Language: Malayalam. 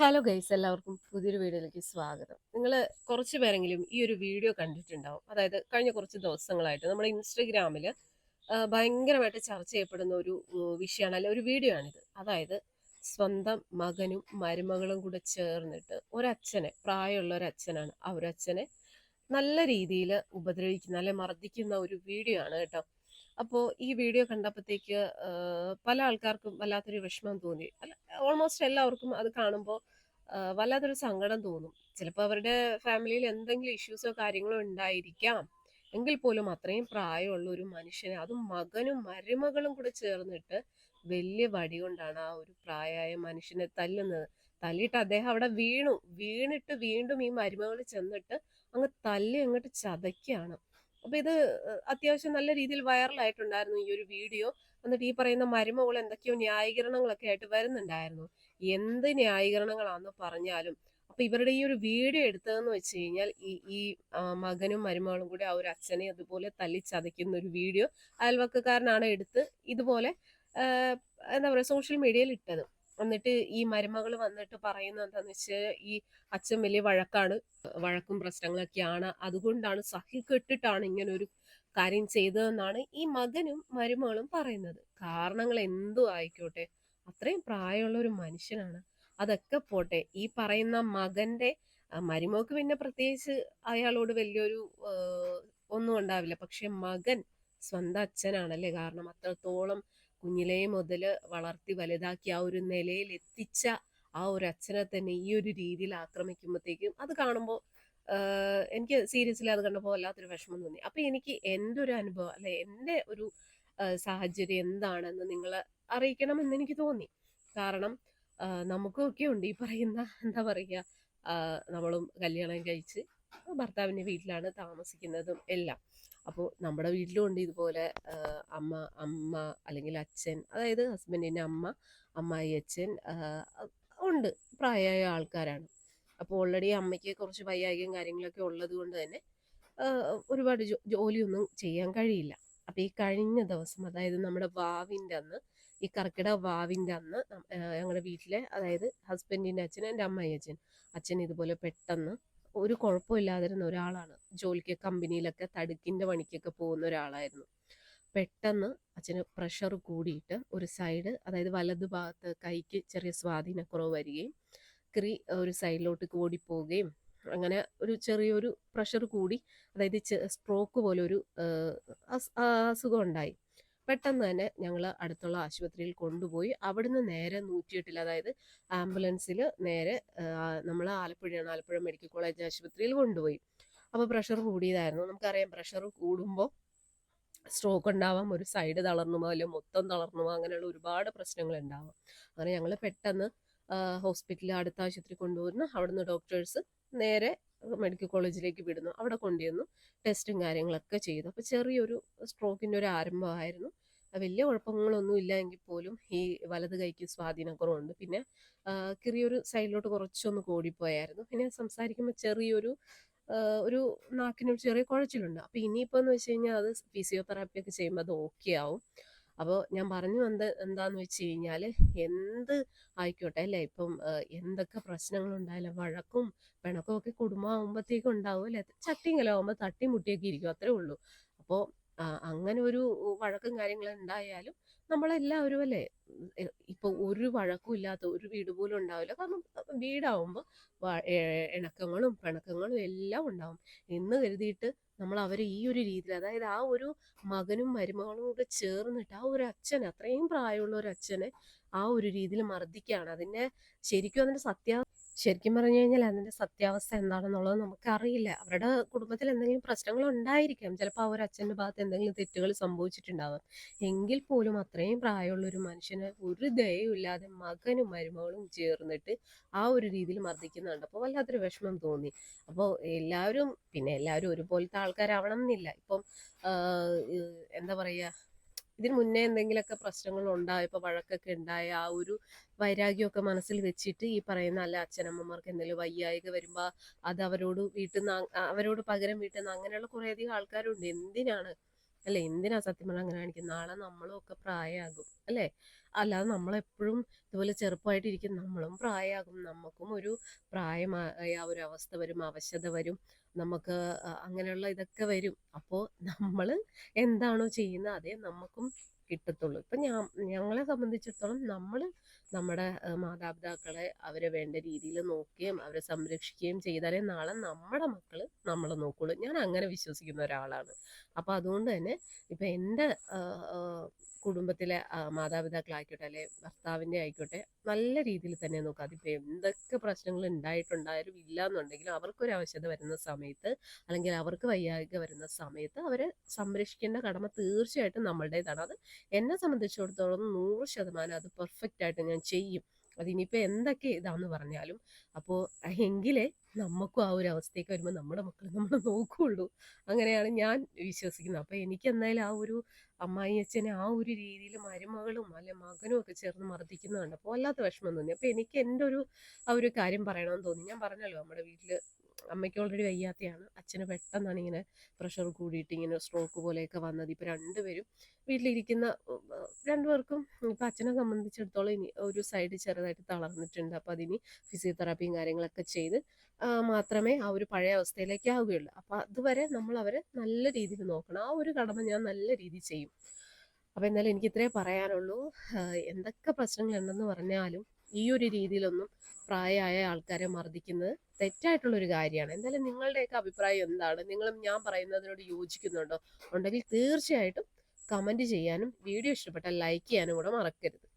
ഹലോ ഗൈസ് എല്ലാവർക്കും പുതിയൊരു വീഡിയോയിലേക്ക് സ്വാഗതം. നിങ്ങൾ കുറച്ച് പേരെങ്കിലും ഈ ഒരു വീഡിയോ കണ്ടിട്ടുണ്ടാവും. അതായത് കഴിഞ്ഞ കുറച്ച് ദിവസങ്ങളായിട്ട് നമ്മൾ ഇൻസ്റ്റഗ്രാമിൽ ഭയങ്കരമായിട്ട് ചർച്ച ചെയ്യപ്പെടുന്ന ഒരു വിഷയമാണ് അല്ലെ ഒരു വീഡിയോ ആണിത്. അതായത് സ്വന്തം മകനും മരുമകളും കൂടെ ചേർന്നിട്ട് ഒരച്ഛനെ പ്രായമുള്ള ഒരച്ഛനാണ് ആ അച്ഛനെ നല്ല രീതിയിൽ ഉപദ്രവിക്കുന്ന അല്ലെ മർദ്ദിക്കുന്ന ഒരു വീഡിയോ ആണ് കേട്ടോ. അപ്പോൾ ഈ വീഡിയോ കണ്ടപ്പോഴത്തേക്ക് പല ആൾക്കാർക്കും വല്ലാത്തൊരു വിഷമം തോന്നി. അല്ല ഓൾമോസ്റ്റ് എല്ലാവർക്കും അത് കാണുമ്പോൾ വല്ലാത്തൊരു സങ്കടം തോന്നും. ചിലപ്പോൾ അവരുടെ ഫാമിലിയിൽ എന്തെങ്കിലും ഇഷ്യൂസോ കാര്യങ്ങളോ ഉണ്ടായിരിക്കാം. എങ്കിൽ പോലും അത്രയും പ്രായമുള്ള ഒരു മനുഷ്യനെ അതും മകനും മരുമകളും കൂടെ ചേർന്നിട്ട് വലിയ വടി കൊണ്ടാണ് ആ ഒരു പ്രായമായ മനുഷ്യനെ തല്ലുന്നത്. തല്ലിയിട്ട് അദ്ദേഹം അവിടെ വീണു. വീണിട്ട് വീണ്ടും ഈ മരുമകൾ ചെന്നിട്ട് അങ്ങ് തല്ലി അങ്ങോട്ട് ചതയ്ക്കാണ് അപ്പൊ ഇത് അത്യാവശ്യം നല്ല രീതിയിൽ വൈറലായിട്ടുണ്ടായിരുന്നു ഈ ഒരു വീഡിയോ. എന്നിട്ട് ഈ പറയുന്ന മരുമകൾ എന്തൊക്കെയോ ന്യായീകരണങ്ങളൊക്കെ ആയിട്ട് വരുന്നുണ്ടായിരുന്നു. എന്ത് ന്യായീകരണങ്ങളാന്ന് പറഞ്ഞാലും അപ്പൊ ഇവരുടെ ഈ ഒരു വീഡിയോ എടുത്തതെന്ന് വെച്ച് കഴിഞ്ഞാൽ ഈ ഈ മകനും മരുമകളും കൂടി ആ ഒരു അച്ഛനെ അതുപോലെ തല്ലി ചതയ്ക്കുന്ന ഒരു വീഡിയോ അയൽവക്കക്കാരനാണ് എടുത്ത് ഇതുപോലെ എന്താ പറയുക സോഷ്യൽ മീഡിയയിൽ ഇട്ടത്. എന്നിട്ട് ഈ മരുമകൾ വന്നിട്ട് പറയുന്നത് എന്താന്ന് വെച്ചാൽ ഈ അച്ഛൻ വലിയ വഴക്കാണ് വഴക്കും പ്രശ്നങ്ങളൊക്കെയാണ്. അതുകൊണ്ടാണ് സഹികെട്ടിട്ടാണ് ഇങ്ങനെ ഒരു കാര്യം ചെയ്തതെന്നാണ് ഈ മകനും മരുമകളും പറയുന്നത്. കാരണങ്ങൾ എന്തു ആയിക്കോട്ടെ അത്രയും പ്രായമുള്ള ഒരു മനുഷ്യനാണ്. അതൊക്കെ പോട്ടെ ഈ പറയുന്ന മകന്റെ മരുമോക്ക് പിന്നെ പ്രത്യേകിച്ച് അയാളോട് വലിയൊരു ഒന്നും ഉണ്ടാവില്ല. പക്ഷെ മകൻ സ്വന്തം അച്ഛനാണല്ലേ കാരണം അത്രത്തോളം കുഞ്ഞിലേ മുതൽ വളർത്തി വലുതാക്കി ആ ഒരു നിലയിൽ എത്തിച്ച ആ ഒരു അച്ഛനെ തന്നെ ഈ ഒരു രീതിയിൽ ആക്രമിക്കുമ്പോഴത്തേക്കും അത് കാണുമ്പോൾ എനിക്ക് സീരിയസ്ലി അത് കണ്ടപ്പോൾ വല്ലാത്തൊരു വിഷമം തോന്നി. അപ്പം എനിക്ക് എന്റെ ഒരു അനുഭവം അല്ലെ എന്റെ ഒരു സാഹചര്യം എന്താണെന്ന് നിങ്ങൾ അറിയിക്കണമെന്ന് എനിക്ക് തോന്നി. കാരണം നമുക്കൊക്കെ ഉണ്ട് ഈ പറയുന്ന എന്താ പറയുക നമ്മളും കല്യാണം കഴിച്ച് ഭർത്താവിന്റെ വീട്ടിലാണ് താമസിക്കുന്നതും എല്ലാം. അപ്പോൾ നമ്മുടെ വീട്ടിലും ഉണ്ട് ഇതുപോലെ അമ്മ അമ്മ അല്ലെങ്കിൽ അച്ഛൻ അതായത് ഹസ്ബൻഡിന്റെ അമ്മ അമ്മായി അച്ഛൻ ഉണ്ട് പ്രായമായ ആൾക്കാരാണ്. അപ്പോൾ ഓൾറെഡി അമ്മയ്ക്ക് കുറച്ച് വൈകാരികം കാര്യങ്ങളൊക്കെ ഉള്ളത് കൊണ്ട് തന്നെ ഒരുപാട് ജോലിയൊന്നും ചെയ്യാൻ കഴിയില്ല. അപ്പോൾ ഈ കഴിഞ്ഞ ദിവസം അതായത് നമ്മുടെ വാവിന്റെ അന്ന് ഈ കർക്കിടക വാവിന്റെ അന്ന് ഞങ്ങളുടെ വീട്ടിലെ അതായത് ഹസ്ബൻഡിന്റെ അച്ഛൻ എന്റെ അമ്മായി അച്ഛൻ അച്ഛൻ ഇതുപോലെ പെട്ടെന്ന് ഒരു കുഴപ്പമില്ലാതിരുന്ന ഒരാളാണ്. ജോലിക്ക് കമ്പനിയിലൊക്കെ തടുക്കിന്റെ പണിക്കൊക്കെ പോകുന്ന ഒരാളായിരുന്നു. പെട്ടെന്ന് അച്ഛന് പ്രഷർ കൂടിയിട്ട് ഒരു സൈഡ് അതായത് വലതു ഭാഗത്ത് കൈക്ക് ചെറിയ സ്വാധീനക്കുറവ് വരികയും ക്രി ഒരു സൈഡിലോട്ട് ഓടിപ്പോവുകയും അങ്ങനെ ഒരു ചെറിയൊരു പ്രഷർ കൂടി അതായത് സ്ട്രോക്ക് പോലെ ഒരു അസുഖം ഉണ്ടായി. പെട്ടെന്ന് തന്നെ ഞങ്ങൾ അടുത്തുള്ള ആശുപത്രിയിൽ കൊണ്ടുപോയി അവിടുന്ന് നേരെ നൂറ്റിയെട്ടിൽ അതായത് ആംബുലൻസിൽ നേരെ നമ്മൾ ആലപ്പുഴയാണ് ആലപ്പുഴ മെഡിക്കൽ കോളേജ് ആശുപത്രിയിൽ കൊണ്ടുപോയി. അപ്പോൾ പ്രഷർ കൂടിയതായിരുന്നു. നമുക്കറിയാം പ്രഷർ കൂടുമ്പോൾ സ്ട്രോക്ക് ഉണ്ടാവാം ഒരു സൈഡ് തളർന്നു പോകാം അല്ലെങ്കിൽ മൊത്തം തളർന്നു പോകാം അങ്ങനെയുള്ള ഒരുപാട് പ്രശ്നങ്ങൾ ഉണ്ടാവാം. അങ്ങനെ ഞങ്ങൾ പെട്ടെന്ന് ഹോസ്പിറ്റലിൽ അടുത്ത ആശുപത്രി കൊണ്ടുവരുന്നു അവിടുന്ന് ഡോക്ടേഴ്സ് നേരെ മെഡിക്കൽ കോളേജിലേക്ക് വിടുന്നു. അവിടെ കൊണ്ടുവന്നു ടെസ്റ്റും കാര്യങ്ങളൊക്കെ ചെയ്തു. അപ്പോൾ ചെറിയൊരു സ്ട്രോക്കിന്റെ ഒരു ആരംഭമായിരുന്നു. വലിയ കുഴപ്പങ്ങളൊന്നും ഇല്ല എങ്കിൽ പോലും ഈ വലത് കൈക്ക് സ്വാധീനക്കുറവുണ്ട് പിന്നെ ചെറിയൊരു സൈഡിലോട്ട് കുറച്ചൊന്ന് കൂടിപ്പോയായിരുന്നു. പിന്നെ സംസാരിക്കുമ്പോൾ ചെറിയൊരു ഒരു നാക്കിനൊരു ചെറിയ കുഴച്ചിലുണ്ട്. അപ്പോൾ ഇനിയിപ്പോൾ എന്ന് വെച്ച് കഴിഞ്ഞാൽ അത് ഫിസിയോതെറാപ്പി ഒക്കെ ചെയ്യുമ്പോൾ അത് ഓക്കെ ആവും. അപ്പോൾ ഞാൻ പറഞ്ഞു വന്നത് എന്താന്ന് വെച്ച് കഴിഞ്ഞാൽ എന്ത് ആയിക്കോട്ടെ അല്ലേ? ഇപ്പം എന്തൊക്കെ പ്രശ്നങ്ങളുണ്ടായാലും വഴക്കും പിണക്കും ഒക്കെ കുടുംബമാകുമ്പോഴത്തേക്കും ഉണ്ടാവും അല്ലേ? ചട്ടിയും കലാവുമ്പോൾ ഇരിക്കും. അത്രേ ഉള്ളൂ. അപ്പോൾ അങ്ങനെ ഒരു വഴക്കും കാര്യങ്ങളും ഉണ്ടായാലും നമ്മളെല്ലാവരും അല്ലേ ഇപ്പൊ ഒരു വഴക്കും ഇല്ലാത്ത ഒരു വീട് പോലും ഉണ്ടാവില്ല. കാരണം വീടാവുമ്പോൾ ഇണക്കങ്ങളും പിണക്കങ്ങളും എല്ലാം ഉണ്ടാവും. എന്ന് കരുതിയിട്ട് നമ്മൾ അവരെ ഈ ഒരു രീതിയിൽ അതായത് ആ ഒരു മകനും മരുമകളും കൂടെ ചേർന്നിട്ട് ആ ഒരു അച്ഛൻ അത്രയും പ്രായമുള്ള ഒരു അച്ഛനെ ആ ഒരു രീതിയിൽ മർദ്ദിക്കുകയാണ്. അതിനെ ശരിക്കും അതിന്റെ സത്യാ ശരിക്കും പറഞ്ഞു കഴിഞ്ഞാൽ അതിന്റെ സത്യാവസ്ഥ എന്താണെന്നുള്ളത് നമുക്കറിയില്ല. അവരുടെ കുടുംബത്തിൽ എന്തെങ്കിലും പ്രശ്നങ്ങൾ ഉണ്ടായിരിക്കാം ചിലപ്പോൾ ഒരു അച്ഛന്റെ ഭാഗത്ത് എന്തെങ്കിലും തെറ്റുകൾ സംഭവിച്ചിട്ടുണ്ടാവാം. എങ്കിൽ പോലും അത്രയും പ്രായമുള്ള ഒരു മനുഷ്യന് ഒരു ദയയുമില്ലാതെ മകനും മരുമകളും ചേർന്നിട്ട് ആ ഒരു രീതിയിൽ മർദ്ദിക്കുന്നുണ്ട്. അപ്പോൾ വല്ലാത്തൊരു വിഷമം തോന്നി. അപ്പോൾ എല്ലാവരും പിന്നെ എല്ലാവരും ഒരുപോലത്തെ ആൾക്കാരാവണം എന്നില്ല. ഇപ്പം എന്താ പറയുക ഇതിന് മുന്നേ എന്തെങ്കിലുമൊക്കെ പ്രശ്നങ്ങൾ ഉണ്ടായപ്പോൾ വഴക്കൊക്കെ ഉണ്ടായ ആ ഒരു വൈരാഗ്യമൊക്കെ മനസ്സിൽ വെച്ചിട്ട് ഈ പറയുന്ന അല്ല അച്ഛനമ്മമാർക്ക് എന്തെങ്കിലും വയ്യായിക വരുമ്പോൾ അത് അവരോട് വീട്ടിൽ നിന്ന് അവരോട് പകരം വീട്ടിൽ നിന്ന് അങ്ങനെയുള്ള കുറേയധികം ആൾക്കാരുണ്ട്. എന്തിനാണ്? അല്ലെ? എന്തിനാ സത്യം പറഞ്ഞാൽ അങ്ങനെ കാണിക്കുന്നത് നാളെ നമ്മളും ഒക്കെ പ്രായമാകും അല്ലേ? അല്ലാതെ നമ്മളെപ്പോഴും ഇതുപോലെ ചെറുപ്പമായിട്ടിരിക്കും. നമ്മളും പ്രായമാകും. നമുക്കും ഒരു പ്രായമായ ഒരു അവസ്ഥ വരും അവശത വരും. നമുക്ക് അങ്ങനെയുള്ള ഇതൊക്കെ വരും. അപ്പോൾ നമ്മൾ എന്താണോ ചെയ്യുന്നത് അതേ നമുക്കും കിട്ടത്തുള്ളൂ. ഇപ്പം ഞാ ഞങ്ങളെ സംബന്ധിച്ചിടത്തോളം നമ്മൾ നമ്മുടെ മാതാപിതാക്കളെ അവരെ വേണ്ട രീതിയിൽ നോക്കുകയും അവരെ സംരക്ഷിക്കുകയും ചെയ്താലേ നാളെ നമ്മുടെ മക്കൾ നമ്മളെ നോക്കുള്ളൂ. ഞാൻ അങ്ങനെ വിശ്വസിക്കുന്ന ഒരാളാണ്. അപ്പോൾ അതുകൊണ്ട് തന്നെ ഇപ്പം എന്റെ കുടുംബത്തിലെ മാതാപിതാക്കളായിക്കോട്ടെ അല്ലെ ഭർത്താവിന്റെ ആയിക്കോട്ടെ നല്ല രീതിയിൽ തന്നെ നോക്കുക അതിപ്പോൾ എന്തൊക്കെ പ്രശ്നങ്ങൾ ഉണ്ടായിട്ടുണ്ടായാലും ഇല്ല എന്നുണ്ടെങ്കിലും അവർക്കൊരു ആവശ്യത വരുന്ന സമയത്ത് അല്ലെങ്കിൽ അവർക്ക് വയ്യായ്ക വരുന്ന സമയത്ത് അവരെ സംരക്ഷിക്കേണ്ട കടമ തീർച്ചയായിട്ടും നമ്മളുടേതാണ്. അത് എന്നെ സംബന്ധിച്ചിടത്തോളം നൂറ് ശതമാനം അത് പെർഫെക്റ്റ് ആയിട്ട് ഞാൻ ചെയ്യും. അതിനിപ്പോൾ എന്തൊക്കെ ഇതാന്ന് പറഞ്ഞാലും അപ്പോൾ എങ്കിലേ നമുക്കും ആ ഒരു അവസ്ഥയൊക്കെ വരുമ്പോൾ നമ്മുടെ മക്കൾ നമ്മൾ നോക്കുകയുള്ളൂ അങ്ങനെയാണ് ഞാൻ വിശ്വസിക്കുന്നത്. അപ്പോൾ എനിക്ക് എന്തായാലും ആ ഒരു അമ്മായി അച്ഛനെ ആ ഒരു രീതിയിൽ മരുമകളും അല്ലെ മകനും ഒക്കെ ചേർന്ന് മർദ്ദിക്കുന്നത് കണ്ടപ്പോൾ വല്ലാത്ത വിഷമം തോന്നി. അപ്പോൾ എനിക്ക് എന്റെ ഒരു ആ ഒരു കാര്യം പറയണമെന്ന് തോന്നി. ഞാൻ പറഞ്ഞല്ലോ നമ്മുടെ വീട്ടിൽ അമ്മയ്ക്ക് ഓൾറെഡി വയ്യാത്തയാണ്. അച്ഛന് പെട്ടെന്നാണ് ഇങ്ങനെ പ്രഷർ കൂടിയിട്ട് ഇങ്ങനെ സ്ട്രോക്ക് പോലെയൊക്കെ വന്നത്. ഇപ്പോൾ രണ്ടുപേരും വീട്ടിലിരിക്കുന്ന രണ്ടുപേർക്കും ഇപ്പം അച്ഛനെ സംബന്ധിച്ചിടത്തോളം ഇനി ഒരു സൈഡ് ചെറുതായിട്ട് തളർന്നിട്ടുണ്ട്. അപ്പോൾ അതിന് ഫിസിയോതെറാപ്പിയും കാര്യങ്ങളൊക്കെ ചെയ്ത് മാത്രമേ ആ ഒരു പഴയ അവസ്ഥയിലേക്ക് ആവുകയുള്ളൂ. അപ്പോൾ അതുവരെ നമ്മൾ അവരെ നല്ല രീതിയിൽ നോക്കണം. ആ ഒരു കടമ ഞാൻ നല്ല രീതിയിൽ ചെയ്യും. അപ്പോൾ എന്നാലും എനിക്ക് ഇത്രേ പറയാനുള്ളൂ. എന്തൊക്കെ പ്രശ്നങ്ങളുണ്ടെന്ന് പറഞ്ഞാലും ഈ ഒരു രീതിയിലൊന്നും പ്രായമായ ആൾക്കാരെ മർദ്ദിക്കുന്നത് തെറ്റായിട്ടുള്ളൊരു കാര്യമാണ്. എന്തായാലും നിങ്ങളുടെയൊക്കെ അഭിപ്രായം എന്താണ്? നിങ്ങളും ഞാൻ പറയുന്നതിനോട് യോജിക്കുന്നുണ്ടോ? ഉണ്ടെങ്കിൽ തീർച്ചയായിട്ടും കമന്റ് ചെയ്യാനും വീഡിയോ ഇഷ്ടപ്പെട്ടാൽ ലൈക്ക് ചെയ്യാനും കൂടെ മറക്കരുത്.